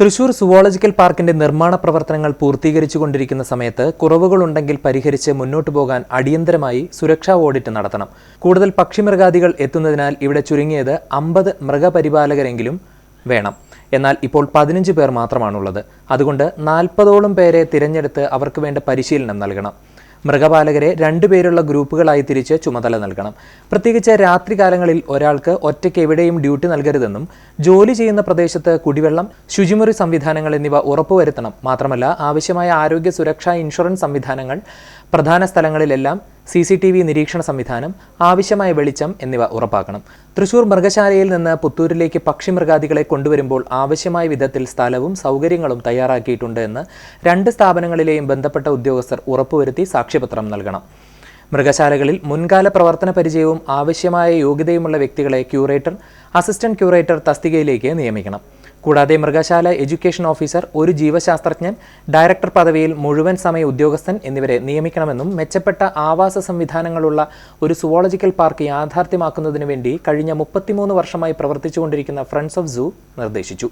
Thrissur zoological പാർക്കിന്റെ നിർമ്മാണ പ്രവർത്തനങ്ങൾ പൂർത്തീകരിച്ചു കൊണ്ടിരിക്കുന്ന സമയത്ത് കുറവുകളുണ്ടെങ്കിൽ പരിഹരിച്ച് മുന്നോട്ടു പോകാൻ അടിയന്തരമായി സുരക്ഷാ ഓഡിറ്റ് നടത്തണം. കൂടുതൽ പക്ഷിമൃഗാദികൾ എത്തുന്നതിനാൽ ഇവിടെ ചുരുങ്ങിയത് അമ്പത് മൃഗപരിപാലകരെങ്കിലും വേണം. എന്നാൽ ഇപ്പോൾ പതിനഞ്ച് പേർ മാത്രമാണുള്ളത്. അതുകൊണ്ട് നാൽപ്പതോളം പേരെ തിരഞ്ഞെടുത്ത് അവർക്ക് വേണ്ട പരിശീലനം നൽകണം. മൃഗപാലകരെ രണ്ടുപേരുള്ള ഗ്രൂപ്പുകളായി തിരിച്ച് ചുമതല നൽകണം. പ്രത്യേകിച്ച് രാത്രികാലങ്ങളിൽ ഒരാൾക്ക് ഒറ്റയ്ക്ക് എവിടെയും ഡ്യൂട്ടി നൽകരുതെന്നും ജോലി ചെയ്യുന്ന പ്രദേശത്ത് കുടിവെള്ളം ശുചിമുറി സംവിധാനങ്ങൾ എന്നിവ ഉറപ്പുവരുത്തണം. മാത്രമല്ല ആവശ്യമായ ആരോഗ്യ സുരക്ഷാ ഇൻഷുറൻസ് സംവിധാനങ്ങൾ പ്രധാന സ്ഥലങ്ങളിലെല്ലാം സി സി ടി വി നിരീക്ഷണ സംവിധാനം ആവശ്യമായ വെളിച്ചം എന്നിവ ഉറപ്പാക്കണം. തൃശൂർ മൃഗശാലയിൽ നിന്ന് പുത്തൂരിലേക്ക് പക്ഷി പക്ഷിമൃഗാദികളെ കൊണ്ടുവരുമ്പോൾ ആവശ്യമായ വിധത്തിൽ സ്ഥലവും സൗകര്യങ്ങളും തയ്യാറാക്കിയിട്ടുണ്ട് എന്ന് രണ്ട് സ്ഥാപനങ്ങളിലെയും ബന്ധപ്പെട്ട ഉദ്യോഗസ്ഥർ ഉറപ്പുവരുത്തി സാക്ഷ്യപത്രം നൽകണം. മൃഗശാലകളിൽ മുൻകാല പ്രവർത്തന പരിചയവും ആവശ്യമായ യോഗ്യതയുമുള്ള വ്യക്തികളെ ക്യൂറേറ്റർ അസിസ്റ്റന്റ് ക്യൂറേറ്റർ തസ്തികയിലേക്ക് നിയമിക്കണം. കൂടാതെ മൃഗശാല എഡ്യൂക്കേഷൻ ഓഫീസർ ഒരു ജീവശാസ്ത്രജ്ഞൻ ഡയറക്ടർ പദവിയിൽ മുഴുവൻ സമയ ഉദ്യോഗസ്ഥൻ എന്നിവരെ നിയമിക്കണമെന്നും മെച്ചപ്പെട്ട ആവാസ സംവിധാനങ്ങളുള്ള ഒരു സുവോളജിക്കൽ പാർക്ക് യാഥാർത്ഥ്യമാക്കുന്നതിനു വേണ്ടി കഴിഞ്ഞ മുപ്പത്തിമൂന്ന് വർഷമായി പ്രവർത്തിച്ചുകൊണ്ടിരിക്കുന്ന ഫ്രണ്ട്സ് ഓഫ് സൂ നിർദ്ദേശിച്ചു.